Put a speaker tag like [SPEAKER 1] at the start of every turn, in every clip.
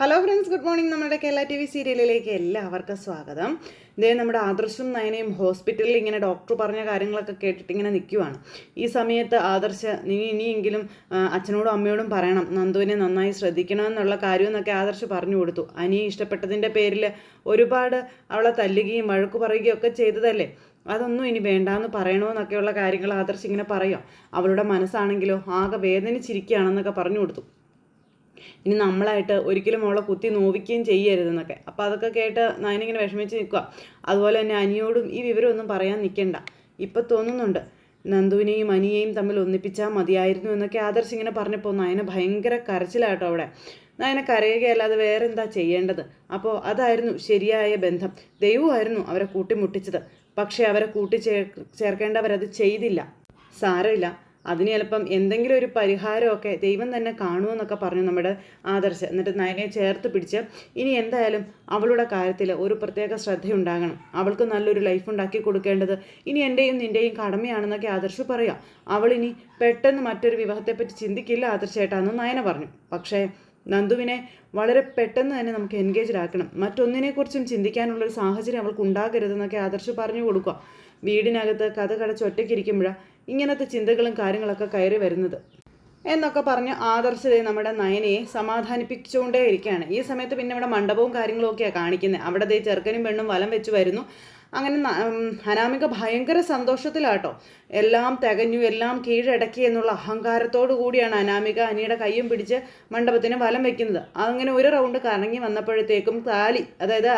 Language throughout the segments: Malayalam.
[SPEAKER 1] ഹലോ ഫ്രണ്ട്സ് ഗുഡ് മോർണിംഗ് നമ്മുടെ കേരള ടി വി സീരിയലിലേക്ക് എല്ലാവർക്കും സ്വാഗതം. ഇതേ നമ്മുടെ ആദർശും നയനയും ഹോസ്പിറ്റലിൽ ഇങ്ങനെ ഡോക്ടർ പറഞ്ഞ കാര്യങ്ങളൊക്കെ കേട്ടിട്ട് ഇങ്ങനെ നിൽക്കുവാണ് ഈ സമയത്ത് ആദർശ നീ ഇനിയെങ്കിലും അച്ഛനോടും അമ്മയോടും പറയണം. നന്ദുവിനെ നന്നായി ശ്രദ്ധിക്കണം ശ്രദ്ധിക്കണമെന്നുള്ള കാര്യമെന്നൊക്കെ ആദർശ് പറഞ്ഞു കൊടുത്തു. അനിയെ ഇഷ്ടപ്പെട്ടതിന്റെ പേരിൽ ഒരുപാട് അവളെ തല്ലുകയും വഴക്ക് പറയുകയും ഒക്കെ ചെയ്തതല്ലേ? അതൊന്നും ഇനി വേണ്ടാന്ന് പറയണമെന്നൊക്കെയുള്ള കാര്യങ്ങൾ ആദർശ് ഇങ്ങനെ പറയാം അവളുടെ മനസ്സാണെങ്കിലോ ആകെ വേദനിച്ചിരിക്കുകയാണെന്നൊക്കെ പറഞ്ഞു കൊടുത്തു. ഇനി നമ്മളായിട്ട് ഒരിക്കലും അവളെ കുത്തി നോവിക്കുകയും ചെയ്യരുതെന്നൊക്കെ. അപ്പോൾ അതൊക്കെ കേട്ട് നയനിങ്ങനെ വിഷമിച്ച് നിൽക്കുക അതുപോലെ തന്നെ അനിയോടും ഈ വിവരമൊന്നും പറയാൻ നിൽക്കണ്ട ഇപ്പം തോന്നുന്നുണ്ട് നന്ദുവിനെയും അനിയെയും തമ്മിൽ ഒന്നിപ്പിച്ചാൽ മതിയായിരുന്നു എന്നൊക്കെ ആദർശ് ഇങ്ങനെ പറഞ്ഞപ്പോൾ നയന ഭയങ്കര കരച്ചിലാട്ടോ അവിടെ. നയന കരയുകയല്ലാതെ വേറെ എന്താ ചെയ്യേണ്ടത്? അപ്പോൾ അതായിരുന്നു ശരിയായ ബന്ധം. ദൈവമായിരുന്നു അവരെ കൂട്ടിമുട്ടിച്ചത്. പക്ഷേ അവരെ കൂട്ടിച്ചേർ ചേർക്കേണ്ടവരത് ചെയ്തില്ല. സാരമില്ല. അതിന് ചിലപ്പം എന്തെങ്കിലും ഒരു പരിഹാരമൊക്കെ ദൈവം തന്നെ കാണുമെന്നൊക്കെ പറഞ്ഞു നമ്മുടെ ആദർശ്. എന്നിട്ട് നയനെ ചേർത്ത് പിടിച്ച് ഇനി എന്തായാലും അവളുടെ കാര്യത്തിൽ ഒരു പ്രത്യേക ശ്രദ്ധയുണ്ടാകണം. അവൾക്ക് നല്ലൊരു ലൈഫ് ഉണ്ടാക്കി കൊടുക്കേണ്ടത് ഇനി എന്റെയും നിന്റെയും കടമയാണെന്നൊക്കെ ആദർശ് പറയാം. അവളിനി പെട്ടെന്ന് മറ്റൊരു വിവാഹത്തെപ്പറ്റി ചിന്തിക്കില്ല ആദർശേട്ടാന്ന് നയന പറഞ്ഞു. പക്ഷേ നന്ദുവിനെ വളരെ പെട്ടെന്ന് തന്നെ നമുക്ക് എൻഗേജ്ഡ് ആക്കണം. മറ്റൊന്നിനെക്കുറിച്ചും ചിന്തിക്കാനുള്ളൊരു സാഹചര്യം അവൾക്ക് ഉണ്ടാകരുതെന്നൊക്കെ ആദർശ് പറഞ്ഞു കൊടുക്കുക വീടിനകത്ത് കഥ കടച്ച് ഒറ്റയ്ക്കിരിക്കുമ്പോഴാണ് ഇങ്ങനത്തെ ചിന്തകളും കാര്യങ്ങളൊക്കെ കയറി വരുന്നത്. എന്നൊക്കെ പറഞ്ഞ് ആദർശത നമ്മുടെ നയനയെ സമാധാനിപ്പിച്ചുകൊണ്ടേ ഇരിക്കുകയാണ് ഈ സമയത്ത് പിന്നെ ഇവിടെ മണ്ഡപവും കാര്യങ്ങളും ഒക്കെയാണ് കാണിക്കുന്നത് അവിടെ ദേ ചെറുക്കനും പെണ്ണും വലം വെച്ച് വരുന്നു. അങ്ങനെ അനാമിക ഭയങ്കര സന്തോഷത്തിലാട്ടോ. എല്ലാം തികഞ്ഞു എല്ലാം കീഴടക്കി എന്നുള്ള അഹങ്കാരത്തോടു കൂടിയാണ് അനാമിക അനിയുടെ കൈയും പിടിച്ച് മണ്ഡപത്തിന് വലം വെക്കുന്നത്. അങ്ങനെ ഒരു റൗണ്ട് കറങ്ങി വന്നപ്പോഴത്തേക്കും താലി അതായത്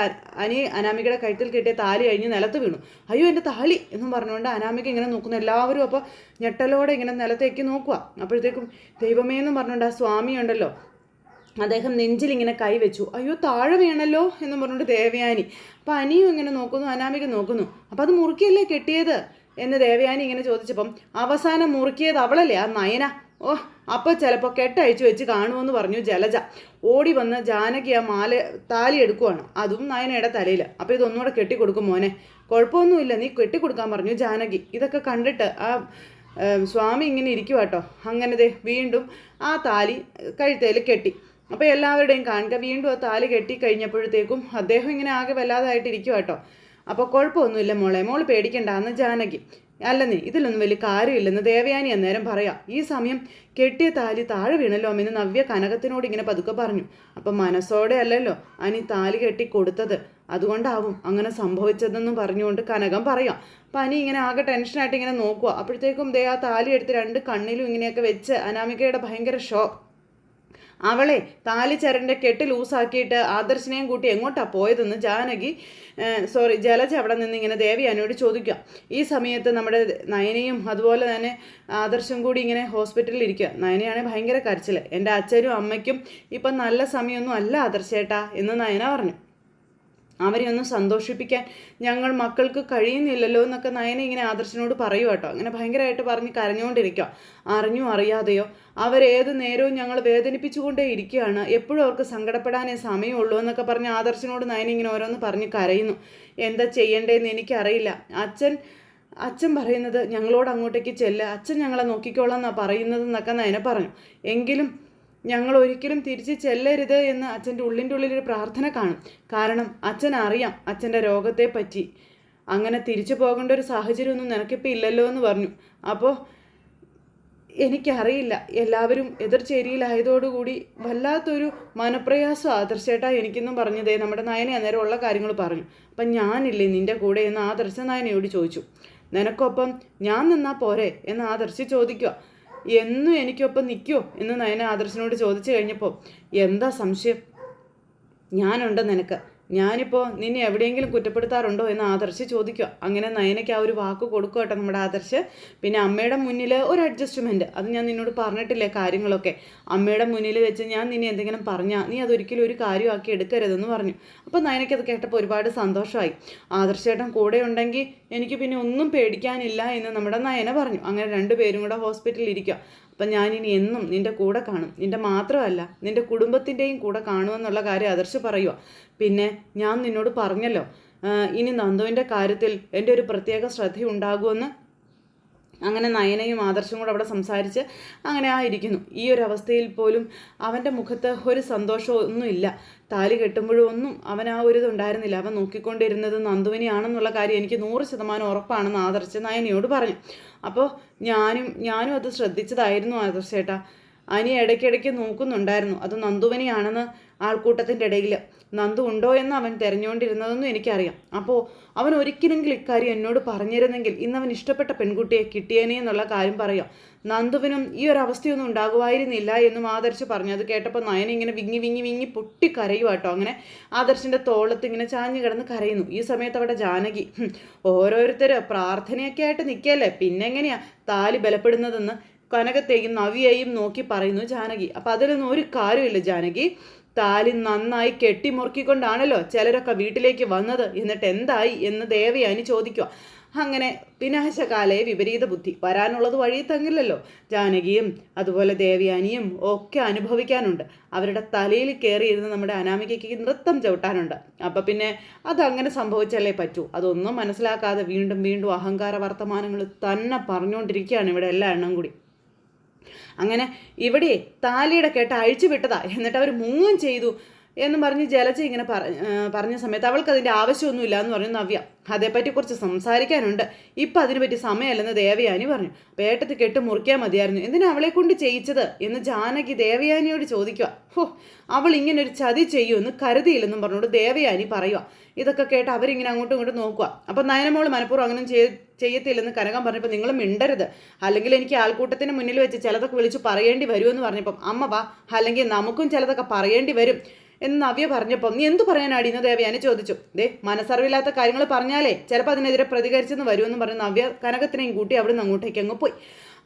[SPEAKER 1] അനി അനാമികയുടെ കഴുത്തിൽ കിട്ടിയ താലി കഴിഞ്ഞ് നിലത്ത് വീണു. അയ്യോ എന്റെ താലി! എന്നും പറഞ്ഞുകൊണ്ട് അനാമിക ഇങ്ങനെ നോക്കുന്നു. എല്ലാവരും അപ്പോൾ ഞെട്ടലോടെ ഇങ്ങനെ നിലത്തേക്ക് നോക്കുക അപ്പോഴത്തേക്കും ദൈവമേ എന്നും പറഞ്ഞുകൊണ്ട് ആ സ്വാമി ഉണ്ടല്ലോ അദ്ദേഹം നെഞ്ചിൽ നെഞ്ചിലിങ്ങനെ കൈവച്ചു അയ്യോ താഴെ വീണല്ലോ? എന്ന് പറഞ്ഞുകൊണ്ട് ദേവയാനി. അപ്പം അനിയും ഇങ്ങനെ നോക്കുന്നു അനാമിക നോക്കുന്നു. അപ്പോൾ അത് മുറുക്കിയല്ലേ കെട്ടിയത്? എന്ന് ദേവയാനി ഇങ്ങനെ ചോദിച്ചപ്പം അവസാനം മുറുക്കിയത് അവളല്ലേ ആ നയന? ഓ അപ്പോൾ ചിലപ്പോൾ കെട്ടഴിച്ചു വെച്ച് കാണുമെന്ന് പറഞ്ഞു ജലജ. ഓടി വന്ന് ജാനകി ആ മാല താലി എടുക്കുവാണ്. അതും നയനയുടെ തലയിൽ അപ്പോൾ ഇതൊന്നുകൂടെ കെട്ടിക്കൊടുക്കും മോനെ. കുഴപ്പമൊന്നുമില്ല നീ കെട്ടിക്കൊടുക്കാൻ പറഞ്ഞു ജാനകി. ഇതൊക്കെ കണ്ടിട്ട് ആ സ്വാമി ഇങ്ങനെ ഇരിക്കുവാട്ടോ. അങ്ങനെ ദേ വീണ്ടും ആ താലി കഴുത്തേൽ കെട്ടി. അപ്പോൾ എല്ലാവരുടെയും കാണുക. വീണ്ടും ആ താലി കെട്ടിക്കഴിഞ്ഞപ്പോഴത്തേക്കും അദ്ദേഹം ഇങ്ങനെ ആകെ വല്ലാതായിട്ട് ഇരിക്കുക കേട്ടോ അപ്പോൾ കുഴപ്പമൊന്നുമില്ല മോളെ. മോൾ പേടിക്കണ്ട. എന്ന് ജാനകി. അല്ലെന്നേ ഇതിലൊന്നും വലിയ കാര്യമില്ലെന്ന് ദേവയാനി അന്നേരം പറയാം. ഈ സമയം കെട്ടിയ താലി താഴെ വീണല്ലോ എന്ന് നവ്യ കനകത്തിനോട് ഇങ്ങനെ പതുക്കെ പറഞ്ഞു. അപ്പം മനസ്സോടെ അല്ലല്ലോ അനി താലി കെട്ടി കൊടുത്തത്. അതുകൊണ്ടാവും അങ്ങനെ സംഭവിച്ചതെന്നും പറഞ്ഞുകൊണ്ട് കനകം പറയാം. അനി ഇങ്ങനെ ആകെ ടെൻഷനായിട്ട് ഇങ്ങനെ നോക്കുക അപ്പോഴത്തേക്കും ദേ ആ താലി എടുത്ത് രണ്ട് കണ്ണിലും ഇങ്ങനെയൊക്കെ വെച്ച് അനാമികയുടെ ഭയങ്കര ഷോ അവളെ താലിച്ചരന്റെ കെട്ട് ലൂസാക്കിയിട്ട് ആദർശിനെയും കൂട്ടി എങ്ങോട്ടാണ് പോയതെന്ന് ജാനകി സോറി ജലജ അവിടെ നിന്ന് ഇങ്ങനെ ദേവി അനോട് ചോദിക്കുക. ഈ സമയത്ത് നമ്മുടെ നയനയും അതുപോലെ തന്നെ ആദർശം കൂടി ഇങ്ങനെ ഹോസ്പിറ്റലിൽ ഇരിക്കുക. നയനയാണെങ്കിൽ ഭയങ്കര കരച്ചിൽ എന്റെ അച്ഛനും അമ്മയ്ക്കും ഇപ്പം നല്ല സമയമൊന്നും അല്ല ആദർശേട്ടാ എന്ന് നയന പറഞ്ഞു. അവരെ ഒന്ന് സന്തോഷിപ്പിക്കാൻ ഞങ്ങൾ മക്കൾക്ക് കഴിയുന്നില്ലല്ലോ എന്നൊക്കെ നയന ഇങ്ങനെ ആദർശനോട് പറയൂ കേട്ടോ. അങ്ങനെ ഭയങ്കരമായിട്ട് പറഞ്ഞ് കരഞ്ഞുകൊണ്ടിരിക്കുക അറിഞ്ഞോ അറിയാതെയോ? അവരേത് നേരവും ഞങ്ങൾ വേദനിപ്പിച്ചുകൊണ്ടേ ഇരിക്കുകയാണ്. എപ്പോഴും അവർക്ക് സങ്കടപ്പെടാനേ സമയമുള്ളൂ എന്നൊക്കെ പറഞ്ഞ് ആദർശനോട് നയന ഇങ്ങനെ ഓരോന്ന് പറഞ്ഞ് കരയുന്നു. എന്താ ചെയ്യേണ്ടതെന്ന് എനിക്കറിയില്ല. അച്ഛൻ അച്ഛൻ പറയുന്നത് ഞങ്ങളോട് അങ്ങോട്ടേക്ക് ചെല്ലുക അച്ഛൻ ഞങ്ങളെ നോക്കിക്കോളാം എന്നാണ് പറയുന്നതെന്നൊക്കെ നയന പറഞ്ഞു. എങ്കിലും ഞങ്ങൾ ഒരിക്കലും തിരിച്ച് ചെല്ലരുത് എന്ന് അച്ഛന്റെ ഉള്ളിന്റെ ഉള്ളിലൊരു പ്രാർത്ഥന കാണും. കാരണം അച്ഛൻ അറിയാം അച്ഛന്റെ രോഗത്തെ പറ്റി അങ്ങനെ തിരിച്ചു പോകേണ്ട ഒരു സാഹചര്യമൊന്നും നിനക്കിപ്പോൾ ഇല്ലല്ലോ എന്ന് പറഞ്ഞു. അപ്പോൾ എനിക്കറിയില്ല. എല്ലാവരും എതിർചേരിയിലായതോടുകൂടി വല്ലാത്തൊരു മനപ്രയാസം ആദർശേട്ടാ എനിക്കെന്നും പറഞ്ഞതേ നമ്മുടെ നായനെ അന്നേരം ഉള്ള കാര്യങ്ങൾ പറഞ്ഞു. അപ്പം ഞാനില്ലേ നിന്റെ കൂടെ എന്ന് ആദർശ നയനയോട് ചോദിച്ചു. നിനക്കൊപ്പം ഞാൻ നിന്നാ പോരെ എന്ന് ആദർശി ചോദിക്കുക എന്നും എനിക്കൊപ്പം നിൽക്കുമോ എന്ന് നയന ആദർശനോട് ചോദിച്ചു കഴിഞ്ഞപ്പോൾ എന്താ സംശയം? ഞാനുണ്ട് നിനക്ക്. ഞാനിപ്പോൾ നിന്നെ എവിടെയെങ്കിലും കുറ്റപ്പെടുത്താറുണ്ടോ എന്ന് ആദർശ് ചോദിക്കുക. അങ്ങനെ നയനയ്ക്ക് ആ ഒരു വാക്ക് കൊടുക്കുക കേട്ടോ നമ്മുടെ ആദർശ്. പിന്നെ അമ്മയുടെ മുന്നിൽ ഒരു അഡ്ജസ്റ്റ്മെന്റ് അത് ഞാൻ നിന്നോട് പറഞ്ഞിട്ടില്ലേ കാര്യങ്ങളൊക്കെ. അമ്മയുടെ മുന്നിൽ വെച്ച് ഞാൻ നിന്നെ എന്തെങ്കിലും പറഞ്ഞാൽ നീ അതൊരിക്കലും ഒരു കാര്യമാക്കി എടുക്കരുതെന്ന് പറഞ്ഞു. അപ്പോൾ നയനയ്ക്ക് അത് കേട്ടപ്പോൾ ഒരുപാട് സന്തോഷമായി. ആദർശേട്ടൻ കൂടെ ഉണ്ടെങ്കിൽ എനിക്ക് പിന്നെ ഒന്നും പേടിക്കാനില്ല എന്ന് നമ്മുടെ നയന പറഞ്ഞു. അങ്ങനെ രണ്ടുപേരും കൂടെ ഹോസ്പിറ്റലിൽ ഇരിക്കുക. അപ്പം ഞാനിനി എന്നും നിന്റെ കൂടെ കാണും. നിന്റെ മാത്രമല്ല നിന്റെ കുടുംബത്തിന്റെയും കൂടെ കാണുമെന്നുള്ള കാര്യം ആദർശ് പറയുക പിന്നെ ഞാൻ നിന്നോട് പറഞ്ഞല്ലോ ഇനി നന്ദുവിന്റെ കാര്യത്തിൽ എന്റെ ഒരു പ്രത്യേക ശ്രദ്ധയുണ്ടാകുമെന്ന് അങ്ങനെ നയനയും ആദർശവും കൂടെ അവിടെ സംസാരിച്ച് അങ്ങനെ ആയിരിക്കുന്നു. ഈ ഒരു അവസ്ഥയിൽ പോലും അവന്റെ മുഖത്ത് ഒരു സന്തോഷമോ ഒന്നുമില്ല താലി കെട്ടുമ്പോഴൊന്നും അവൻ ആ ഒരു ഇതുണ്ടായിരുന്നില്ല അവൻ നോക്കിക്കൊണ്ടിരുന്നത് നന്ദുവിനെയാണെന്നുള്ള കാര്യം എനിക്ക് നൂറ് ശതമാനം ഉറപ്പാണെന്ന് ആദർശ് നയനയോട് പറഞ്ഞു. അപ്പോൾ ഞാനും ഞാനും അത് ശ്രദ്ധിച്ചതായിരുന്നു ആദർശേട്ടാ അനി ഇടയ്ക്കിടയ്ക്ക് നോക്കുന്നുണ്ടായിരുന്നു. അത് നന്ദുവിനെയാണെന്ന് ആൾക്കൂട്ടത്തിന്റെ ഇടയിൽ നന്ദു ഉണ്ടോ എന്ന് അവൻ തിരഞ്ഞുകൊണ്ടിരുന്നതെന്നും എനിക്കറിയാം. അപ്പോൾ അവൻ ഒരിക്കലെങ്കിലും ഇക്കാര്യം എന്നോട് പറഞ്ഞിരുന്നെങ്കിൽ ഇന്ന് അവൻ ഇഷ്ടപ്പെട്ട പെൺകുട്ടിയെ കിട്ടിയേനെ എന്നുള്ള കാര്യം പറയാം. നന്ദുവിനും ഈ ഒരു അവസ്ഥയൊന്നും ഉണ്ടാകുമായിരുന്നില്ല എന്നും ആദർശ് പറഞ്ഞു. അത് കേട്ടപ്പോൾ നയന ഇങ്ങനെ വിങ്ങി വിങ്ങി വിങ്ങി പൊട്ടി കരയുക കേട്ടോ അങ്ങനെ ആദർശിന്റെ തോളത്ത് ഇങ്ങനെ ചാഞ്ഞു കിടന്ന് കരയുന്നു. ഈ സമയത്ത് അവിടെ ജാനകി ഓരോരുത്തർ പ്രാർത്ഥനയൊക്കെ ആയിട്ട് നിൽക്കല്ലേ പിന്നെ എങ്ങനെയാ താലി ബലപ്പെടുന്നതെന്ന് കനകത്തെയും നവിയെയും നോക്കി പറയുന്നു ജാനകി. അപ്പം അതിലൊന്നും ഒരു കാര്യമില്ല ജാനകി. താലി നന്നായി കെട്ടിമുറുക്കിക്കൊണ്ടാണല്ലോ ചിലരൊക്കെ വീട്ടിലേക്ക് വന്നത്. എന്നിട്ട് എന്തായി എന്ന് ദേവയാനി ചോദിക്കുക അങ്ങനെ വിനാശകാലയെ വിപരീത ബുദ്ധി. വരാനുള്ളത് വഴി തങ്ങില്ലല്ലോ. ജാനകിയും അതുപോലെ ദേവയാനിയും ഒക്കെ അനുഭവിക്കാനുണ്ട്. അവരുടെ തലയിൽ കയറിയിരുന്ന് നമ്മുടെ അനാമികയ്ക്ക് നൃത്തം ചവിട്ടാനുണ്ട്. അപ്പം പിന്നെ അതങ്ങനെ സംഭവിച്ചല്ലേ പറ്റൂ. അതൊന്നും മനസ്സിലാക്കാതെ വീണ്ടും വീണ്ടും അഹങ്കാര വർത്തമാനങ്ങൾ തന്നെ പറഞ്ഞുകൊണ്ടിരിക്കുകയാണ് ഇവിടെ എല്ലാ എണ്ണം കൂടി. അങ്ങനെ ഇവിടെ താലിയുടെ കേട്ട് അഴിച്ചു വിട്ടതാ എന്നിട്ട് അവർ മുങ്ങും ചെയ്തു. എന്ന് പറഞ്ഞ് ജലജ ഇങ്ങനെ പറഞ്ഞ സമയത്ത് അവൾക്ക് അതിന്റെ ആവശ്യമൊന്നുമില്ല എന്ന് പറഞ്ഞു നവ്യ. അതേപ്പറ്റി കുറച്ച് സംസാരിക്കാനുണ്ട്. ഇപ്പം അതിനെപ്പറ്റി സമയമല്ലെന്ന് ദേവയാനി പറഞ്ഞു. പേട്ടത്ത് കെട്ട് മുറിക്കാൻ മതിയായിരുന്നു. എന്തിനാ അവളെ കൊണ്ട് ചെയ്യിച്ചത്? എന്ന് ജാനകി ദേവയാനിയോട് ചോദിക്കുക ഹോ അവൾ ഇങ്ങനെ ഒരു ചതി ചെയ്യുമെന്ന് കരുതിയില്ലെന്നും പറഞ്ഞുകൊണ്ട് ദേവയാനി പറയുക ഇതൊക്കെ കേട്ട് അവരിങ്ങനെ അങ്ങോട്ടും ഇങ്ങോട്ടും നോക്കുക അപ്പം നയനമോൾ മനഃപൂർവം അങ്ങനെ ചെയ് ചെയ്യത്തില്ലെന്ന് കനകം പറഞ്ഞപ്പോൾ നിങ്ങൾ മിണ്ടരുത്. അല്ലെങ്കിൽ എനിക്ക് ആൾക്കൂട്ടത്തിന് മുന്നിൽ വെച്ച് ചിലതൊക്കെ വിളിച്ച് പറയേണ്ടി വരുമെന്ന് പറഞ്ഞപ്പം അമ്മ വാ. അല്ലെങ്കിൽ നമുക്കും ചിലതൊക്കെ പറയേണ്ടി വരും. എന്ന് നവ്യ പറഞ്ഞപ്പോൾ നീ എന്തു പറയാനാടി? എന്ന് ദേവയാനി ചോദിച്ചു. ദേ മനസ്സറിവില്ലാത്ത കാര്യങ്ങൾ പറഞ്ഞാലേ ചിലപ്പോൾ അതിനെതിരെ പ്രതികരിച്ചെന്ന് വരുമെന്ന് പറഞ്ഞ് നവ്യ കനകത്തിനെയും കൂട്ടി അവിടെ നിന്ന് അങ്ങോട്ടേക്ക് അങ്ങ് പോയി.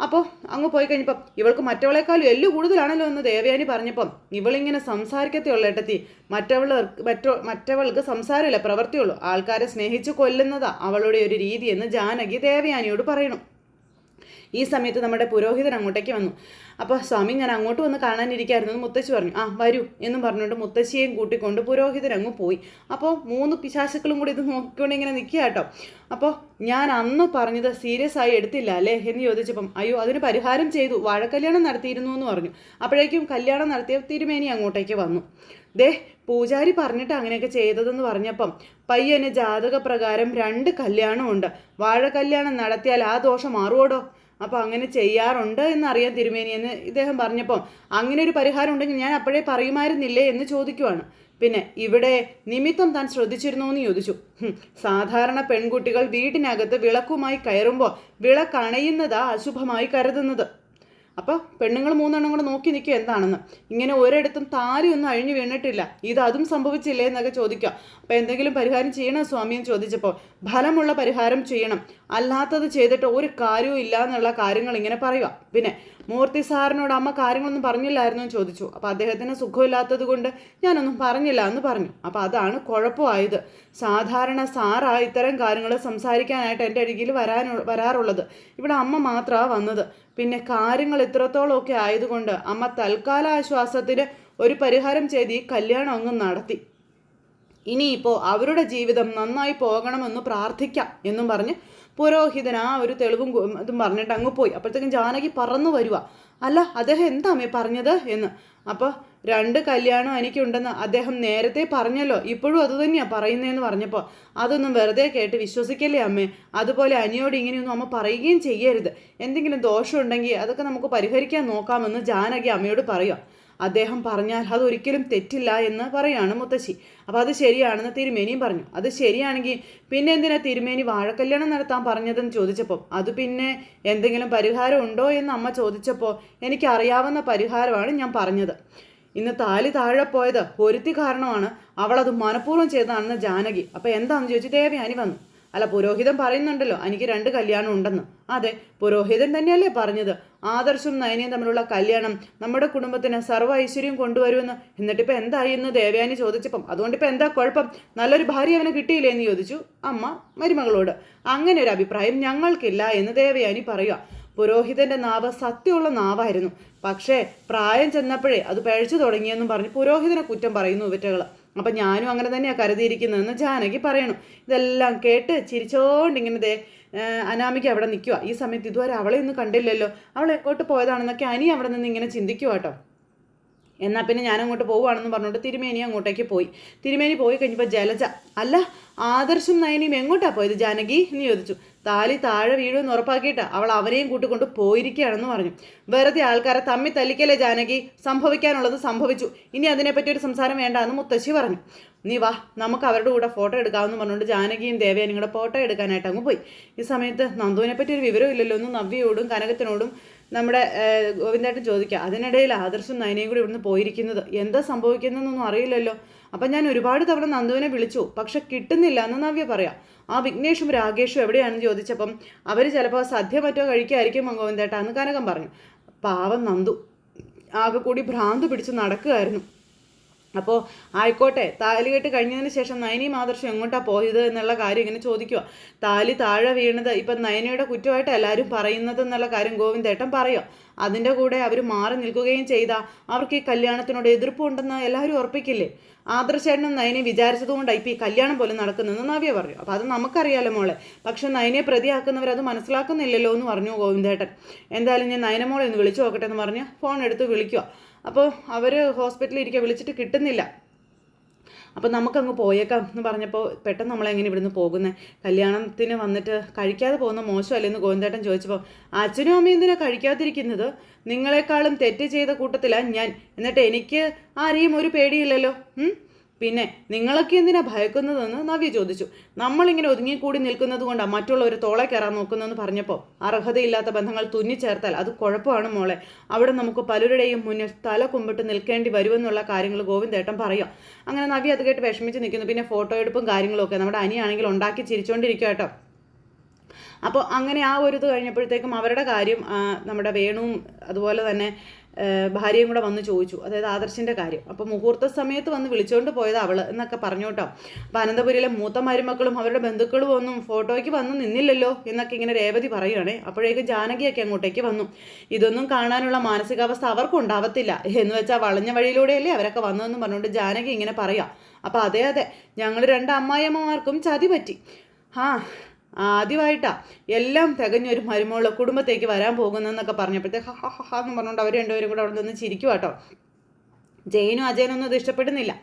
[SPEAKER 1] അപ്പോൾ അങ്ങ് പോയി കഴിഞ്ഞപ്പം ഇവൾക്ക് മറ്റവളെക്കാളും എല്ലു കൂടുതലാണല്ലോ എന്ന് ദേവയാനി പറഞ്ഞപ്പം ഇവളിങ്ങനെ സംസാരിക്കത്തേയുള്ളൂ ഏട്ടത്തി. മറ്റവൾ മറ്റോ മറ്റവൾക്ക് സംസാരമില്ല പ്രവൃത്തിയുള്ളൂ ആൾക്കാരെ സ്നേഹിച്ചു കൊല്ലുന്നതാ അവളുടെ ഒരു രീതി എന്ന് ജാനകി ദേവയാനിയോട് പറയണം. ഈ സമയത്ത് നമ്മുടെ പുരോഹിതൻ അങ്ങോട്ടേക്ക് വന്നു. അപ്പോൾ സ്വാമി ഞാൻ അങ്ങോട്ട് വന്ന് കാണാനിരിക്കായിരുന്നു മുത്തശ്ശി പറഞ്ഞു. ആ വരൂ എന്നും പറഞ്ഞുകൊണ്ട് മുത്തശ്ശിയെയും കൂട്ടിക്കൊണ്ട് പുരോഹിതൻ അങ്ങ് പോയി. അപ്പോൾ മൂന്ന് പിശാശുക്കളും കൂടി ഇത് നോക്കിക്കൊണ്ട് ഇങ്ങനെ നിൽക്കുക കേട്ടോ. അപ്പോൾ ഞാൻ അന്ന് പറഞ്ഞത് സീരിയസ് ആയി എടുത്തില്ല അല്ലേ എന്ന് ചോദിച്ചപ്പം അയ്യോ അതിന് പരിഹാരം ചെയ്തു. വാഴക്കല്യാണം നടത്തിയിരുന്നു എന്ന് പറഞ്ഞു. അപ്പോഴേക്കും കല്യാണം നടത്തിയ തിരുമേനി അങ്ങോട്ടേക്ക് വന്നു. ദേ പൂജാരി പറഞ്ഞിട്ട് അങ്ങനെയൊക്കെ ചെയ്തതെന്ന് പറഞ്ഞപ്പം പയ്യന് ജാതക പ്രകാരം രണ്ട് കല്യാണമുണ്ട്. വാഴ കല്യാണം നടത്തിയാൽ ആ ദോഷം മാറുവോടോ? അപ്പോൾ അങ്ങനെ ചെയ്യാറുണ്ട് എന്നറിയാം തിരുമേനി എന്ന് ഇദ്ദേഹം പറഞ്ഞപ്പോൾ അങ്ങനെ ഒരു പരിഹാരം ഉണ്ടെങ്കിൽ ഞാൻ അപ്പോഴേ പറയുമായിരുന്നില്ലേ എന്ന് ചോദിക്കുവാണ്. പിന്നെ ഇവിടെ നിമിത്തം താൻ ശ്രദ്ധിച്ചിരുന്നു എന്ന് ചോദിച്ചു. സാധാരണ പെൺകുട്ടികൾ വീടിനകത്ത് വിളക്കുമായി കയറുമ്പോൾ വിളക്കണയുന്നതാ അശുഭമായി കരുതുന്നത്. അപ്പോൾ പെണ്ണുങ്ങൾ മൂന്നെണ്ണം കൂടെ നോക്കി നിൽക്കുക എന്താണെന്ന്. ഇങ്ങനെ ഒരിടത്തും താരിയൊന്നും അഴിഞ്ഞു വീണിട്ടില്ല. ഇത് അതും സംഭവിച്ചില്ലേ എന്നൊക്കെ ചോദിക്കുക. അപ്പോൾ എന്തെങ്കിലും പരിഹാരം ചെയ്യണം സ്വാമിയും ചോദിച്ചപ്പോൾ ഫലമുള്ള പരിഹാരം ചെയ്യണം. അല്ലാത്തത് ചെയ്തിട്ട് ഒരു കാര്യവും ഇല്ല എന്നുള്ള കാര്യങ്ങൾ ഇങ്ങനെ പറയുക പിന്നെ മൂർത്തി സാറിനോട് അമ്മ കാര്യങ്ങളൊന്നും പറഞ്ഞില്ലായിരുന്നു എന്ന് ചോദിച്ചു. അപ്പോൾ അദ്ദേഹത്തിന് സുഖമില്ലാത്തത് കൊണ്ട് ഞാനൊന്നും പറഞ്ഞില്ല എന്ന് പറഞ്ഞു. അപ്പോൾ അതാണ് കുഴപ്പമായത്. സാധാരണ സാറാ ഇത്തരം കാര്യങ്ങൾ സംസാരിക്കാനായിട്ട് എന്റെ അരികിൽ വരാൻ വരാറുള്ളത്. ഇവിടെ അമ്മ മാത്രമാണ് വന്നത്. പിന്നെ കാര്യങ്ങൾ ഇത്രത്തോളമൊക്കെ ആയതുകൊണ്ട് അമ്മ തൽക്കാല ആശ്വാസത്തിന് ഒരു പരിഹാരം ചെയ്ത് ഈ കല്യാണം അങ്ങ് നടത്തി. ഇനിയിപ്പോൾ അവരുടെ ജീവിതം നന്നായി പോകണമെന്ന് പ്രാർത്ഥിക്കാം എന്നും പറഞ്ഞ് പുരോഹിതൻ ആ ഒരു തെളിവും ഇതും പറഞ്ഞിട്ട് അങ്ങ് പോയി. അപ്പോഴത്തേക്കും ജാനകി പറന്നു വരുക അല്ല അദ്ദേഹം എന്താ അമ്മേ പറഞ്ഞത്? എന്ന്. അപ്പോൾ രണ്ട് കല്യാണം എനിക്കുണ്ടെന്ന് അദ്ദേഹം നേരത്തെ പറഞ്ഞല്ലോ. ഇപ്പോഴും അതുതന്നെയാണ് പറയുന്നതെന്ന് പറഞ്ഞപ്പോൾ അതൊന്നും വെറുതെ കേട്ട് വിശ്വസിക്കല്ലേ അമ്മേ? അതുപോലെ അനിയോട് ഇങ്ങനെയൊന്നും അമ്മ പറയുകയും ചെയ്യരുത്. എന്തെങ്കിലും ദോഷമുണ്ടെങ്കിൽ അതൊക്കെ നമുക്ക് പരിഹരിക്കാൻ നോക്കാമെന്ന് ജാനകി അമ്മയോട് പറയുക അദ്ദേഹം പറഞ്ഞാൽ അതൊരിക്കലും തെറ്റില്ല എന്ന് പറയാണ് മുത്തശ്ശി. അപ്പോൾ അത് ശരിയാണെന്ന് തിരുമേനിയും പറഞ്ഞു. അത് ശരിയാണെങ്കിൽ പിന്നെ എന്തിനാ തിരുമേനി വാഴക്കല്യാണം നടത്താൻ പറഞ്ഞതെന്ന് ചോദിച്ചപ്പോൾ അത് പിന്നെ എന്തെങ്കിലും പരിഹാരം ഉണ്ടോ എന്ന് അമ്മ ചോദിച്ചപ്പോൾ എനിക്കറിയാവുന്ന പരിഹാരമാണ് ഞാൻ പറഞ്ഞത്. ഇന്ന് താലി താഴെ പോയത് ഒരുത്തി കാരണമാണ്. അവളത് മനഃപൂർവം ചെയ്തതാണെന്ന് ജാനകി. അപ്പോൾ എന്താണെന്ന് ചോദിച്ചു? ദേവയാനി വന്നു. അല്ല പുരോഹിതൻ പറയുന്നുണ്ടല്ലോ എനിക്ക് രണ്ട് കല്യാണം ഉണ്ടെന്ന്. അതെ പുരോഹിതൻ തന്നെയല്ലേ പറഞ്ഞത്? ആദർശം നയനയും തമ്മിലുള്ള കല്യാണം നമ്മുടെ കുടുംബത്തിന് സർവ ഐശ്വര്യം കൊണ്ടുവരുമെന്ന്. എന്നിട്ടിപ്പോൾ എന്തായി എന്ന് ദേവയാനി ചോദിച്ചപ്പം അതുകൊണ്ടിപ്പോൾ എന്താ കുഴപ്പം? നല്ലൊരു ഭാര്യ അവന് കിട്ടിയില്ലേ? എന്ന് ചോദിച്ചു അമ്മ മരുമകളോട്. അങ്ങനെ ഒരു അഭിപ്രായം ഞങ്ങൾക്കില്ല എന്ന് ദേവയാനി പറയുക. പുരോഹിതന്റെ നാവ് സത്യമുള്ള നാവായിരുന്നു. പക്ഷേ പ്രായം ചെന്നപ്പോഴേ അത് പഴിച്ചു തുടങ്ങിയെന്നും പറഞ്ഞ് പുരോഹിതനെ കുറ്റം പറയുന്നു ഇവറ്റകൾ അപ്പം ഞാനും അങ്ങനെ തന്നെയാണ് കരുതിയിരിക്കുന്നതെന്ന് ജാനകി പറയണു. ഇതെല്ലാം കേട്ട് ചിരിച്ചോണ്ട് ഇങ്ങനെ ദേ അനാമിക അവിടെ നിൽക്കുക ഈ സമയത്ത് ഇതുവരെ അവളെ ഒന്നും കണ്ടില്ലല്ലോ. അവൾ എങ്ങോട്ട് പോയതാണെന്നൊക്കെ അനി അവിടെ നിന്ന് ഇങ്ങനെ ചിന്തിക്കുക കേട്ടോ. എന്നാൽ പിന്നെ ഞാൻ അങ്ങോട്ട് പോവുകയാണെന്ന് പറഞ്ഞുകൊണ്ട് തിരുമേനി അങ്ങോട്ടേക്ക് പോയി. തിരുമേനി പോയി കഴിഞ്ഞപ്പോൾ ജലജ അല്ല ആദർശം നയനിയും എങ്ങോട്ടാ പോയത്? ജാനകി എന്ന് ചോദിച്ചു. താലി താഴെ വീഴുമെന്ന് ഉറപ്പാക്കിയിട്ട് അവൾ അവനെയും കൂട്ടിക്കൊണ്ട് പോയിരിക്കുകയാണെന്ന് പറഞ്ഞു. വെറുതെ ആൾക്കാരെ തമ്മി തല്ലിക്കല്ലേ ജാനകി? സംഭവിക്കാനുള്ളത് സംഭവിച്ചു. ഇനി അതിനെപ്പറ്റി ഒരു സംസാരം വേണ്ട എന്ന് മുത്തശ്ശി പറഞ്ഞു. നീ വാ നമുക്ക് അവരുടെ കൂടെ ഫോട്ടോ എടുക്കാമെന്ന് പറഞ്ഞുകൊണ്ട് ജാനകിയും ദേവയാനും കൂടെ ഫോട്ടോ എടുക്കാനായിട്ട് അങ്ങ് പോയി. ഈ സമയത്ത് നന്ദുവിനെ പറ്റി ഒരു വിവരം ഇല്ലല്ലോ. എന്ന് നവ്യയോടും കനകത്തിനോടും നമ്മുടെ ഗോവിന്ദേട്ടൻ ചോദിക്കുക അതിനിടയിൽ ആദർശം നയനയും കൂടി ഇവിടുന്ന് പോയിരിക്കുന്നത് എന്താ സംഭവിക്കുന്നതെന്നൊന്നും അറിയില്ലല്ലോ. അപ്പം ഞാൻ ഒരുപാട് തവണ നന്ദുവിനെ വിളിച്ചു പക്ഷെ കിട്ടുന്നില്ല എന്ന് നവ്യ പറയാം. ആ വിഘ്നേഷും രാകേഷും എവിടെയാണെന്ന് ചോദിച്ചപ്പം അവർ ചിലപ്പോൾ സദ്യ മറ്റോ കഴിക്കായിരിക്കും ഗോവിന്ദേട്ട എന്ന് കനകം പറഞ്ഞു. പാവം നന്ദു. ആകെ കൂടി ഭ്രാന്ത് പിടിച്ച് നടക്കുമായിരുന്നു അപ്പോൾ ആയിക്കോട്ടെ താലി കെട്ട് കഴിഞ്ഞതിന് ശേഷം നയനിയും ആദർശം എങ്ങോട്ടാണ് പോയത് എന്നുള്ള കാര്യം ഇങ്ങനെ ചോദിക്കുക താലി താഴെ വീണത് ഇപ്പം നയനയുടെ കുറ്റമായിട്ട് എല്ലാവരും പറയുന്നത് എന്നുള്ള കാര്യം ഗോവിന്ദേട്ടൻ പറയുക അതിന്റെ കൂടെ അവർ മാറി നിൽക്കുകയും ചെയ്താൽ അവർക്ക് ഈ കല്യാണത്തിനോട് എതിർപ്പുണ്ടെന്ന് എല്ലാവരും ഉറപ്പിക്കില്ലേ? ആദർശേട്ടനും നയനെ വിചാരിച്ചതുകൊണ്ടാണ് ഇപ്പോൾ ഈ കല്യാണം പോലെ നടക്കുന്നതെന്ന് നവ്യ പറഞ്ഞു. അപ്പോൾ അത് നമുക്കറിയാലോ മോളെ. പക്ഷെ നയനെ പ്രതിയാക്കുന്നവർ അത് മനസ്സിലാക്കുന്നില്ലല്ലോ എന്ന് പറഞ്ഞു ഗോവിന്ദേട്ടൻ. എന്തായാലും ഞാൻ നയനമോളെ ഒന്ന് വിളിച്ചു നോക്കട്ടെ എന്ന് പറഞ്ഞ് ഫോൺ എടുത്ത് വിളിക്കുക അപ്പോൾ അവർ ഹോസ്പിറ്റലിൽ ഇരിക്കുക വിളിച്ചിട്ട് കിട്ടുന്നില്ല. അപ്പോൾ നമുക്കങ്ങ് പോയേക്കാം എന്ന് പറഞ്ഞപ്പോൾ പെട്ടെന്ന് നമ്മളെങ്ങനെ ഇവിടുന്ന് പോകുന്നത് കല്യാണത്തിന് വന്നിട്ട് കഴിക്കാതെ പോകുന്ന മോശമല്ലെന്ന് ഗോവിന്ദേട്ടൻ ചോദിച്ചപ്പോൾ അച്ഛനും അമ്മയും എന്തിനാണ് കഴിക്കാതിരിക്കുന്നത്? നിങ്ങളെക്കാളും തെറ്റ് ചെയ്ത കൂട്ടത്തിലാണ് ഞാൻ. എന്നിട്ട് എനിക്ക് ആരെയും ഒരു പേടിയില്ലല്ലോ. പിന്നെ നിങ്ങളൊക്കെ എന്തിനാ ഭയക്കുന്നതെന്ന് നവ്യ ചോദിച്ചു. നമ്മളിങ്ങനെ ഒതുങ്ങിക്കൂടി നിൽക്കുന്നത് കൊണ്ടാണ് മറ്റുള്ളവർ തോളെ കയറാൻ നോക്കുന്നതെന്ന് പറഞ്ഞപ്പോൾ അർഹതയില്ലാത്ത ബന്ധങ്ങൾ തുന്നിച്ചേർത്താൽ അത് കുഴപ്പമാണ് മോളെ. അവിടെ നമുക്ക് പലരുടെയും മുന്നിൽ തല കുമ്പിട്ട് നിൽക്കേണ്ടി വരുമെന്നുള്ള കാര്യങ്ങൾ ഗോവിന്ദേട്ടൻ പറയാം. അങ്ങനെ നവ്യ അത് കേട്ട് വിഷമിച്ച് നിൽക്കുന്നു. പിന്നെ ഫോട്ടോ എടുപ്പും കാര്യങ്ങളൊക്കെ നമ്മുടെ അനിയാണെങ്കിൽ ഉണ്ടാക്കി ചിരിച്ചുകൊണ്ടിരിക്കുക കേട്ടോ. അപ്പോൾ അങ്ങനെ ആ ഒരു ഇത് കഴിഞ്ഞപ്പോഴത്തേക്കും അവരുടെ കാര്യം നമ്മുടെ വേണുവും അതുപോലെ തന്നെ ഭാര്യയും കൂടെ വന്ന് ചോദിച്ചു. അതായത് ആദർശിന്റെ കാര്യം. അപ്പോൾ മുഹൂർത്ത സമയത്ത് വന്ന് വിളിച്ചുകൊണ്ട് പോയത് അവൾ എന്നൊക്കെ പറഞ്ഞു അപ്പോൾ അനന്തപുരിയിലെ മൂത്ത മരുമക്കളും അവരുടെ ബന്ധുക്കളും ഒന്നും ഫോട്ടോയ്ക്ക് വന്ന് നിന്നില്ലല്ലോ എന്നൊക്കെ ഇങ്ങനെ രേവതി പറയുകയാണേ അപ്പോഴേക്കും ജാനകിയൊക്കെ അങ്ങോട്ടേക്ക് വന്നു. ഇതൊന്നും കാണാനുള്ള മാനസികാവസ്ഥ അവർക്കും ഉണ്ടാവത്തില്ല. എന്ന് വെച്ചാൽ വളഞ്ഞ വഴിയിലൂടെയല്ലേ അവരൊക്കെ വന്നതെന്ന് പറഞ്ഞുകൊണ്ട് ജാനകി ഇങ്ങനെ പറയാം. അപ്പോൾ അതെ അതെ ഞങ്ങൾ രണ്ട് അമ്മായിയമ്മമാർക്കും ചതി പറ്റി. ആ ആദ്യമായിട്ടാ എല്ലാം തികഞ്ഞൊരു മരുമോൾ കുടുംബത്തേക്ക് വരാൻ പോകുന്നതെന്നൊക്കെ പറഞ്ഞപ്പോഴത്തേക്ക് ഹ ഹ എന്ന് പറഞ്ഞുകൊണ്ട് അവർ രണ്ടുപേരും കൂടെ അവിടെ നിന്ന് ചിരിക്കും കേട്ടോ ജയിനും അജയനൊന്നും അത് ഇഷ്ടപ്പെടുന്നില്ല.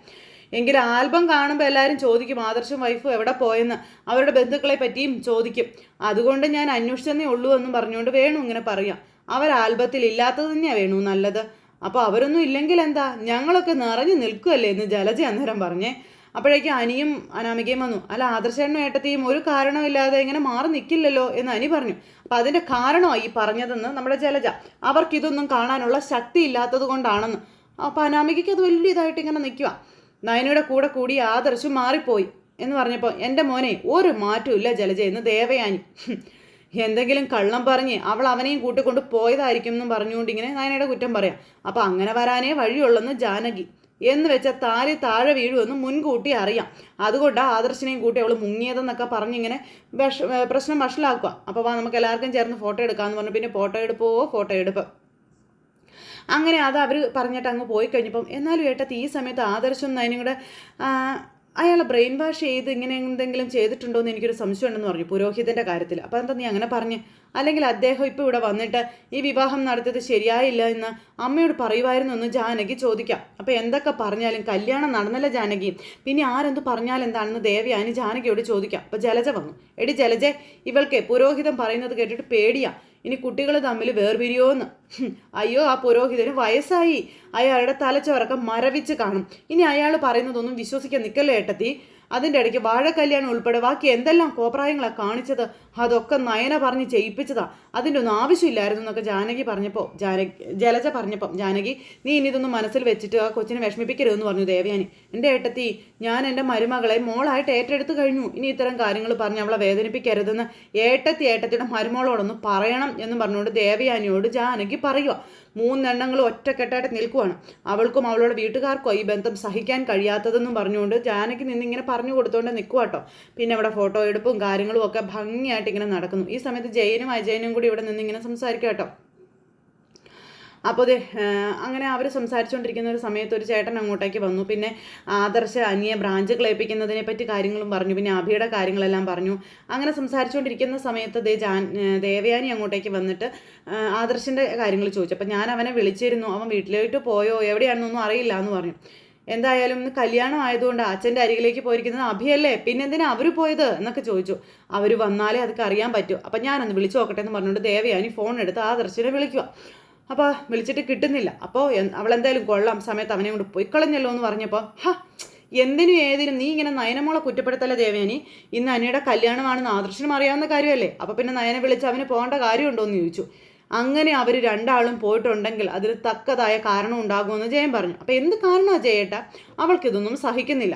[SPEAKER 1] എങ്കിൽ ആൽബം കാണുമ്പോൾ എല്ലാവരും ചോദിക്കും ആദർശം വൈഫും എവിടെ പോയെന്ന്? അവരുടെ ബന്ധുക്കളെ പറ്റിയും ചോദിക്കും. അതുകൊണ്ട് ഞാൻ അന്വേഷിച്ചെന്നേ ഉള്ളൂ എന്നും പറഞ്ഞുകൊണ്ട് വേണു ഇങ്ങനെ പറയാം. അവർ ആൽബത്തിൽ ഇല്ലാത്തത് തന്നെയാണ് വേണു നല്ലത്. അപ്പോൾ അവരൊന്നും ഇല്ലെങ്കിൽ എന്താ? ഞങ്ങളൊക്കെ നിറഞ്ഞു നിൽക്കുമല്ലേ എന്ന് ജലജ അന്നേരം പറഞ്ഞേ. അപ്പോഴേക്കും അനിയും അനാമികയും വന്നു. അല്ല ആദർശേണ്ണ ഏട്ടത്തെയും ഒരു കാരണമില്ലാതെ ഇങ്ങനെ മാറി നിൽക്കില്ലല്ലോ എന്ന് അനി പറഞ്ഞു. അപ്പം അതിന്റെ കാരണമായി പറഞ്ഞതെന്ന് നമ്മുടെ ജലജ. അവർക്കിതൊന്നും കാണാനുള്ള ശക്തി ഇല്ലാത്തത് കൊണ്ടാണെന്ന്. അപ്പോൾ അനാമികയ്ക്ക് അത് വലിയ ഇതായിട്ട് ഇങ്ങനെ നിൽക്കുക നയനയുടെ കൂടെ കൂടി ആദർശം മാറിപ്പോയി. എന്ന് പറഞ്ഞപ്പോൾ എന്റെ മോനെ ഒരു മാറ്റവും ഇല്ല ജലജ എന്ന് ദേവയാനി. എന്തെങ്കിലും കള്ളം പറഞ്ഞ് അവൾ അവനെയും കൂട്ടിക്കൊണ്ട് പോയതായിരിക്കും എന്നും പറഞ്ഞുകൊണ്ട് ഇങ്ങനെ നയനയുടെ കുറ്റം പറയാം. അപ്പം അങ്ങനെ വരാനേ വഴിയുള്ളെന്ന് ജാനകി. എന്ന് വെച്ചാൽ താലി താഴെ വീഴുമെന്ന് മുൻകൂട്ടി അറിയാം. അതുകൊണ്ടാണ് ആദർശിനെയും കൂട്ടി അവൾ മുങ്ങിയതെന്നൊക്കെ പറഞ്ഞിങ്ങനെ വിഷ പ്രശ്നം വഷളാക്കുക അപ്പോൾ നമുക്ക് എല്ലാവർക്കും ചേർന്ന് ഫോട്ടോ എടുക്കാമെന്ന് പറഞ്ഞു. പിന്നെ ഫോട്ടോ എടുപ്പോ ഫോട്ടോ എടുപ്പ്. അങ്ങനെ അത് അവർ പറഞ്ഞിട്ട് അങ്ങ് പോയി കഴിഞ്ഞപ്പം എന്നാലും ഏട്ടത്തി ഈ സമയത്ത് ആദർശം അതിനും കൂടെ അയാൾ ബ്രെയിൻ വാഷ് ചെയ്ത് ഇങ്ങനെ എന്തെങ്കിലും ചെയ്തിട്ടുണ്ടോ എന്ന് എനിക്കൊരു സംശയം ഉണ്ടെന്ന് പറഞ്ഞു പുരോഹിതന്റെ കാര്യത്തിൽ. അപ്പോൾ എന്താ നീ അങ്ങനെ പറഞ്ഞ്? അല്ലെങ്കിൽ അദ്ദേഹം ഇപ്പോൾ ഇവിടെ വന്നിട്ട് ഈ വിവാഹം നടത്തിയത് ശരിയായില്ല എന്ന് അമ്മയോട് പറയുമായിരുന്നു എന്ന് ജാനകി ചോദിക്കാം. അപ്പോൾ എന്തൊക്കെ പറഞ്ഞാലും കല്യാണം നടന്നല്ല ജാനകി. പിന്നെ ആരെന്ത് പറഞ്ഞാൽ എന്താണെന്ന് ദേവയാനി ജാനകിയോട് ചോദിക്കാം. അപ്പോൾ ജലജ വന്നു. എടി ജലജെ ഇവൾക്ക് പുരോഹിതം പറയുന്നത് കേട്ടിട്ട് പേടിയാ. ഇനി കുട്ടികൾ തമ്മിൽ വേർപിരിയോന്ന്. അയ്യോ ആ പുരോഹിതന് വയസ്സായി. അയാളുടെ തലച്ചോറൊക്കെ മരവിച്ച് കാണും. ഇനി അയാൾ പറയുന്നതൊന്നും വിശ്വസിക്കാൻ നിൽക്കല്ലേ ഏട്ടത്തി? അതിന്റെ ഇടയ്ക്ക് വാഴ കല്യാണം ഉൾപ്പെടെ ബാക്കി എന്തെല്ലാം കോപ്രായങ്ങളാണ് കാണിച്ചത്? അതൊക്കെ നയന പറഞ്ഞ് ചെയ്യിപ്പിച്ചതാ. അതിന്റെ ഒന്നും ആവശ്യമില്ലായിരുന്നു എന്നൊക്കെ ജാനകി പറഞ്ഞപ്പോൾ ജാനകി ജലജ പറഞ്ഞപ്പം ജാനകി നീ ഇനി ഇതൊന്നും മനസ്സിൽ വെച്ചിട്ട് ആ കൊച്ചിനെ വിഷമിപ്പിക്കരുതെന്ന് പറഞ്ഞു ദേവയാനി. എന്റെ ഏട്ടത്തി ഞാൻ എന്റെ മരുമകളെ മോളായിട്ട് ഏറ്റെടുത്ത് കഴിഞ്ഞു. ഇനി ഇത്തരം കാര്യങ്ങൾ പറഞ്ഞ് അവളെ വേദനിപ്പിക്കരുതെന്ന് ഏട്ടത്തി ഏട്ടത്തിയുടെ മരുമോളോടൊന്ന് പറയണം എന്ന് പറഞ്ഞുകൊണ്ട് ദേവയാനിയോട് ജാനകി പറയുക മൂന്നെണ്ണങ്ങളും ഒറ്റക്കെട്ടായിട്ട് നിൽക്കുവാണ്. അവൾക്കും അവളുടെ വീട്ടുകാർക്കോ ഈ ബന്ധം സഹിക്കാൻ കഴിയാത്തതെന്നും പറഞ്ഞുകൊണ്ട് ജാനകി നിന്നിങ്ങനെ പറഞ്ഞു കൊടുത്തുകൊണ്ട് നിൽക്കുവാട്ടോ പിന്നെ അവിടെ ഫോട്ടോ എടുപ്പും കാര്യങ്ങളും ഒക്കെ ഭംഗിയായിട്ട് ഇങ്ങനെ നടക്കുന്നു. ഈ സമയത്ത് ജയനും അജയനും കൂടി ഇവിടെ നിന്നിങ്ങനെ ഇങ്ങനെ സംസാരിക്കുക കേട്ടോ അപ്പോൾ അതെ അങ്ങനെ അവർ സംസാരിച്ചുകൊണ്ടിരിക്കുന്ന ഒരു സമയത്ത് ഒരു ചേട്ടൻ അങ്ങോട്ടേക്ക് വന്നു. പിന്നെ ആദർശ അനിയെ ബ്രാഞ്ച് ക്ലേപ്പിക്കുന്നതിനെ പറ്റി കാര്യങ്ങളും പറഞ്ഞു. പിന്നെ അഭിയുടെ കാര്യങ്ങളെല്ലാം പറഞ്ഞു. അങ്ങനെ സംസാരിച്ചുകൊണ്ടിരിക്കുന്ന സമയത്ത് ദേ ജാൻ ദേവയാനി അങ്ങോട്ടേക്ക് വന്നിട്ട് ആദർശിന്റെ കാര്യങ്ങൾ ചോദിച്ചു. അപ്പോൾ ഞാൻ അവനെ വിളിച്ചിരുന്നു. അവൻ വീട്ടിലോട്ട് പോയോ? എവിടെയാണെന്നൊന്നും അറിയില്ല എന്ന് പറഞ്ഞു. എന്തായാലും ഇന്ന് കല്യാണം ആയതുകൊണ്ട് അച്ഛന്റെ അരികിലേക്ക് പോയിരിക്കുന്നത് അഭിയല്ലേ? പിന്നെന്തിനാ അവർ പോയത്? എന്നൊക്കെ ചോദിച്ചു. അവർ വന്നാലേ അതൊക്കെ അറിയാൻ പറ്റൂ. അപ്പം ഞാനൊന്ന് വിളിച്ചു നോക്കട്ടെ എന്ന് പറഞ്ഞുകൊണ്ട് ദേവയാനി ഫോൺ എടുത്ത് ആദർശിനെ വിളിക്കുക. അപ്പോൾ വിളിച്ചിട്ട് കിട്ടുന്നില്ല. അപ്പോൾ അവളെന്തായാലും കൊള്ളാം. സമയത്ത് അവനെ കൊണ്ട് കളഞ്ഞല്ലോ എന്ന് പറഞ്ഞപ്പോൾ ഹ എന്തിനും ഏതിനും നീ ഇങ്ങനെ നയനമോളെ കുറ്റപ്പെടുത്തല്ല ദേവേനി? ഇന്ന് അനിയുടെ കല്യാണമാണെന്ന് ആദർശനും അറിയാവുന്ന കാര്യമല്ലേ? അപ്പോൾ പിന്നെ നയനെ വിളിച്ച് അവന് പോകേണ്ട കാര്യമുണ്ടോ എന്ന് ചോദിച്ചു. അങ്ങനെ അവർ രണ്ടാളും പോയിട്ടുണ്ടെങ്കിൽ അതിൽ തക്കതായ കാരണം ഉണ്ടാകുമെന്ന് ജയൻ പറഞ്ഞു. അപ്പോൾ എന്ത് കാരണമാണ് ജയേട്ട? അവൾക്കിതൊന്നും സഹിക്കുന്നില്ല.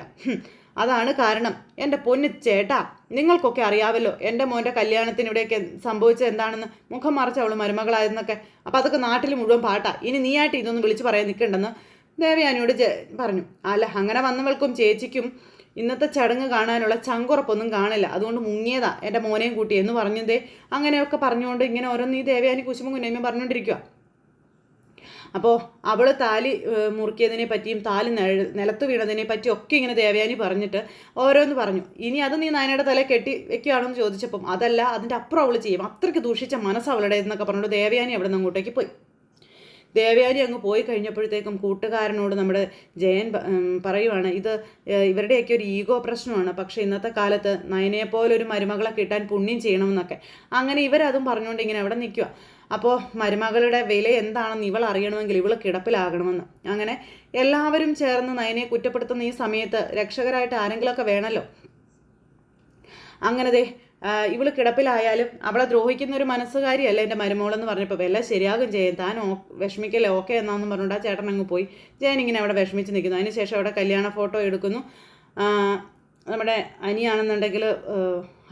[SPEAKER 1] അതാണ് കാരണം. എന്റെ പൊന്നു ചേട്ടാ നിങ്ങൾക്കൊക്കെ അറിയാവല്ലോ എന്റെ മോന്റെ കല്യാണത്തിന് ഇവിടെയൊക്കെ സംഭവിച്ചത് എന്താണെന്ന്. മുഖം മറച്ച അവൾ മരുമകളായിരുന്നൊക്കെ. അപ്പോൾ അതൊക്കെ നാട്ടിൽ മുഴുവൻ പാട്ടാ. ഇനി നീയായിട്ട് ഇതൊന്നും വിളിച്ച് പറയാൻ നിൽക്കണ്ടെന്ന് ദേവയാനിയോട് പറഞ്ഞു. അല്ല അങ്ങനെ വന്നവൾക്കും ചേച്ചിക്കും ഇന്നത്തെ ചടങ്ങ് കാണാനുള്ള ചങ്കുറപ്പൊന്നും കാണില്ല. അതുകൊണ്ട് മുങ്ങിയതാ എന്റെ മോനെയും കൂട്ടി എന്ന് പറഞ്ഞതേ അങ്ങനെയൊക്കെ പറഞ്ഞുകൊണ്ട് ഇങ്ങനെ ഓരോന്ന് ഈ ദേവയാനി കുശുമും പറഞ്ഞുകൊണ്ടിരിക്കുക അപ്പോൾ അവൾ താലി മുറുക്കിയതിനെ പറ്റിയും താലി നിലത്ത് വീണതിനെ പറ്റിയും ഒക്കെ ഇങ്ങനെ ദേവയാനി പറഞ്ഞിട്ട് ഓരോന്ന് പറഞ്ഞു. ഇനി അത് നീ നായനയുടെ തല കെട്ടി വെക്കുകയാണെന്ന് ചോദിച്ചപ്പം അതല്ല അതിന്റെ അപ്പുറം അവൾ ചെയ്യും. അത്രയ്ക്ക് ദൂഷിച്ച മനസ്സ് അവളുടെ എന്നൊക്കെ ദേവയാനി അവിടെ നിന്ന് അങ്ങോട്ടേക്ക് പോയി. ദേവയാനി അങ്ങ് പോയി കഴിഞ്ഞപ്പോഴത്തേക്കും കൂട്ടുകാരനോട് നമ്മുടെ ജയൻ പറയുവാണ് ഇത് ഇവരുടെയൊക്കെ ഒരു ഈഗോ പ്രശ്നമാണ്. പക്ഷേ ഇന്നത്തെ കാലത്ത് നയനയെപ്പോലൊരു മരുമകളെ കിട്ടാൻ പുണ്യം ചെയ്യണമെന്നൊക്കെ. അങ്ങനെ ഇവരതും പറഞ്ഞുകൊണ്ട് ഇങ്ങനെ അവിടെ നിൽക്കുക അപ്പോൾ മരുമകളുടെ വില എന്താണെന്ന് ഇവൾ അറിയണമെങ്കിൽ ഇവൾ കിടപ്പിലാകണമെന്ന്. അങ്ങനെ എല്ലാവരും ചേർന്ന് നയനെ കുറ്റപ്പെടുത്തുന്ന ഈ സമയത്ത് രക്ഷകരായിട്ട് ആരെങ്കിലുമൊക്കെ വേണമല്ലോ അങ്ങനെ ദേ ഇവൾ കിടപ്പിലായാലും അവളെ ദ്രോഹിക്കുന്ന ഒരു മനസ്സുകാരിയല്ല എന്റെ മരുമോളെന്ന് പറഞ്ഞപ്പോൾ വല്ല ശരിയാകും ജയൻ. താൻ ഓ വിഷമിക്കല്ലേ? ഓക്കെ എന്നാന്ന് പറഞ്ഞുകൊണ്ട് ആ ചേട്ടൻ അങ്ങ് പോയി. ജയൻ ഇങ്ങനെ അവിടെ വിഷമിച്ച് നിൽക്കുന്നു. അതിനുശേഷം അവിടെ കല്യാണ ഫോട്ടോ എടുക്കുന്നു. നമ്മുടെ അനിയാണെന്നുണ്ടെങ്കിൽ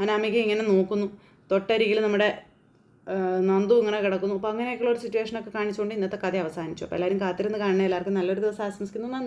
[SPEAKER 1] അനാമിക ഇങ്ങനെ നോക്കുന്നു. തൊട്ടരികിൽ നമ്മുടെ നന്ദു ഇങ്ങനെ കിടക്കുന്നു. അപ്പോൾ അങ്ങനെയൊക്കെയുള്ള ഒരു സിറ്റുവേഷനൊക്കെ കാണിച്ചുകൊണ്ട് ഇന്നത്തെ കഥ അവസാനിച്ചു. അപ്പോൾ എല്ലാവരും കാത്തിരുന്ന് കാണുന്ന എല്ലാവർക്കും നല്ലൊരു ദിവസം ആശംസിക്കുന്നു. നന്ദി.